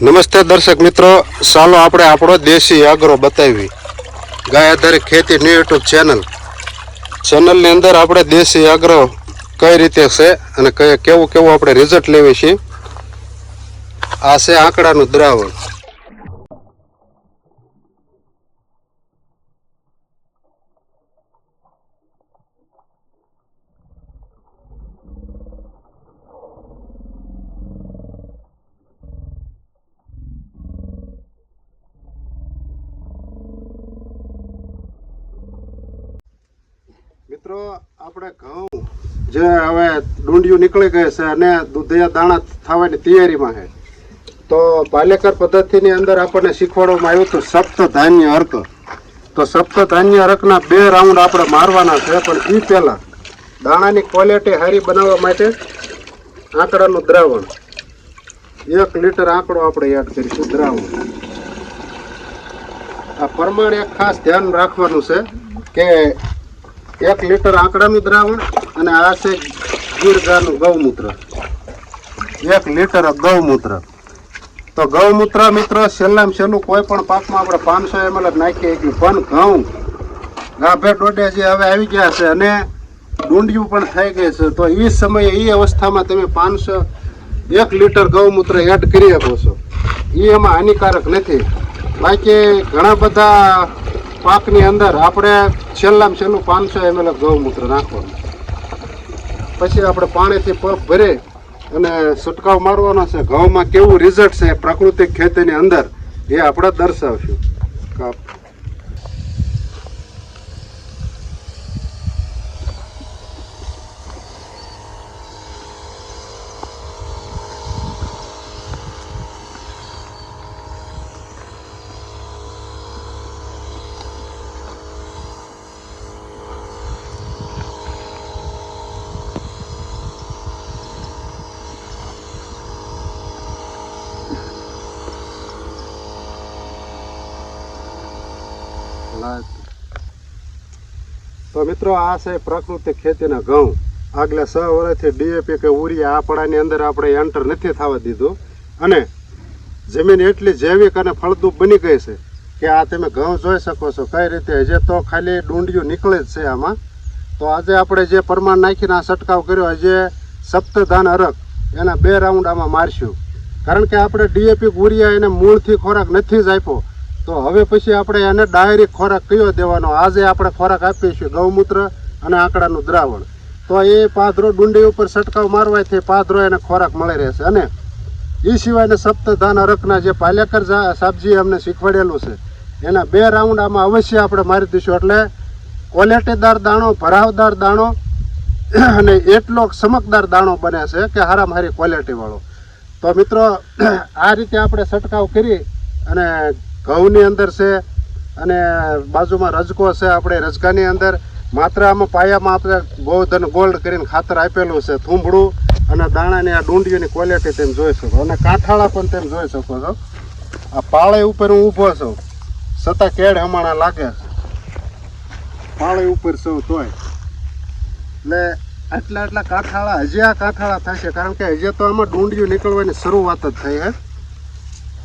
નમસ્તે દર્શક મિત્રો, ચાલો આપણે આપણો દેશી આગ્રો બતાવી ગાય આધારિત ખેતી ન્યૂ યુટ્યુબ ચેનલ ચેનલની અંદર આપણે દેશી આગ્રો કઈ રીતે છે અને કેવું કેવું આપણે રિઝલ્ટ લેવી છીએ આ છે આંકડાનું દ્રાવણ. મિત્રો, આપણે ઘઉં જે હવે ડુંડિયું નીકળી ગઈ છે અને દૂધિયા દાણા થવાની તૈયારીમાં છે. તો પાલેકર પદ્ધતિની અંદર આપણને શીખવાડવામાં આવ્યું હતું સપ્ત ધાન્ય અર્ક. તો સપ્ત ધાન્ય અર્કના બે રાઉન્ડ આપણે મારવાના છે, પણ એ પહેલાં દાણાની ક્વોલિટી સારી બનાવવા માટે આંકડાનું દ્રાવણ. એક લીટર આંકડો આપણે એડ કરીશું, દ્રાવણ. આ પ્રમાણે ખાસ ધ્યાન રાખવાનું છે કે એક લીટર આંકડાનું દ્રાવણ અને આ છે ગીર ગાયનું ગૌમૂત્ર. એક લીટર ગૌમૂત્ર. તો ગૌમૂત્ર મિત્રો, છેલ્લામાં છેલ્લું કોઈ પણ પાકમાં આપણે પાંચસો એમએલ જ નાખીએ છીએ પણ ઘઉં. ગાભે ડોડે જે હવે આવી ગયા છે અને ડુંડિયું પણ થઈ ગઈ છે. તો એ સમયે એ અવસ્થામાં તમે પાંચસો એક લીટર ગૌમૂત્ર એડ કરી શકો છો. એ એમાં હાનિકારક નથી. બાકી ઘણા બધા પાકની અંદર આપણે છેલ્લામાં છેલ્લું પાંચસો એમએલ ગૌમૂત્ર નાખવાનું. પછી આપણે પાણીથી પગ ભરે અને છંટકાવ મારવાનો છે. ઘઉંમાં કેવું રિઝલ્ટ છે પ્રાકૃતિક ખેતીની અંદર એ આપણે દર્શાવશું. તો મિત્રો આ છે પ્રાકૃતિક ખેતીના ઘઉં. આગલા છ વર્ષથી ડીએપી કે ઉરિયા આપણાની અંદર આપણે એન્ટર નથી થવા દીધું. અને જમીન એટલી જૈવિક અને ફળદ્રુપ બની ગઈ છે કે આ તમે ઘઉં જોઈ શકો છો કઈ રીતે હજી તો ખાલી ડુંડિયું નીકળે જ છે આમાં. તો આજે આપણે જે પ્રમાણ નાખીને આ છંટકાવ કર્યો, હજે સપ્તધાન અરક, એના બે રાઉન્ડ આમાં મારશું. કારણ કે આપણે ડીએપી ઉરિયા એને મૂળથી ખોરાક નથી જ આપ્યો. તો હવે પછી આપણે એને ડાયરેક્ટ ખોરાક કયો દેવાનો? આજે આપણે ખોરાક આપીએ છીએ ગૌમૂત્ર અને આંકડાનું દ્રાવણ. તો એ પાથરો ડુંડી ઉપર છંટકાવ મારવાથી પાથરો એને ખોરાક મળી રહેશે. અને એ સિવાયને સપ્તધાન અરકના જે પાલેકર જા- સાહેબજીએ અમને શીખવાડેલું છે, એના બે રાઉન્ડ આમાં અવશ્ય આપણે મારી દઈશું. એટલે ક્વોલિટીદાર દાણો, ભરાવદાર દાણો અને એટલો ચમકદાર દાણો બને છે કે હારામાં હારી ક્વોલિટી તો મિત્રો, આ રીતે આપણે છંટકાવ કરી અને ઘઉંની અંદર છે અને બાજુમાં રજકો છે આપણે રજકાની અંદર. માત્ર આમાં પાયામાં આપણે ગોધન ગોલ્ડ કરીને ખાતર આપેલું છે થૂંભડું અને દાણાની આ ડુંડીઓની ક્વોલિટી તમે જોઈ શકો. અને કાંઠાળા પણ તમે જોઈ શકો છો. આ પાળે ઉપર હું ઊભો છું. છતાં કેડ હમણાં લાગે છે. પાળે ઉપર સૌ તોય. એટલે આટલા આટલા કાંઠાળા, હજી આ કાંઠાળા થશે, કારણ કે હજી તો આમાં ડુંડિયું નીકળવાની શરૂઆત જ થઈ હે.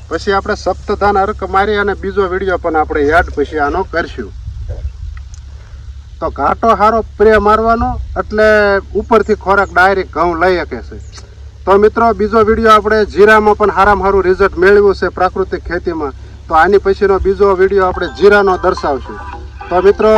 પછી આપણે સપ્તધાન અર્ક મારી અને બીજો વીડિયો પણ આપણે યાદ પછી આનો કરશું. તો ઘાટો હારો પ્રે મારવાનો એટલે ઉપરથી ખોરાક ડાયરેક્ટ ઘઉં લઈ શકે છે. તો મિત્રો, બીજો વીડિયો આપણે જીરામાં પણ હારામાં સારું રિઝલ્ટ મેળવ્યું છે પ્રાકૃતિક ખેતીમાં. તો આની પછીનો બીજો વીડિયો આપણે જીરાનો દર્શાવશું. તો મિત્રો,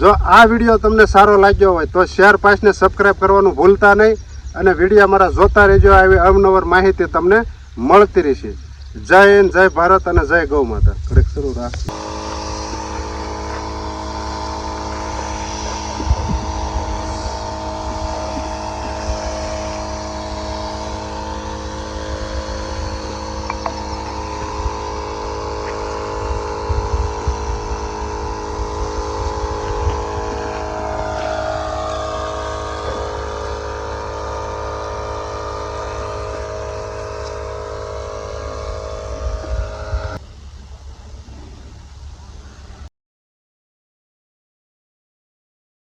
જો આ વીડિયો તમને સારો લાગ્યો હોય તો શેર પાસને સબસ્ક્રાઈબ કરવાનું ભૂલતા નહીં અને વીડિયો મારા જોતા રહેજો. આવી અવનવર માહિતી તમને મળતી રહેશે. જય હિન્દ જય ભારત અને જય ગૌ માતા. કડક શરૂ રાખશું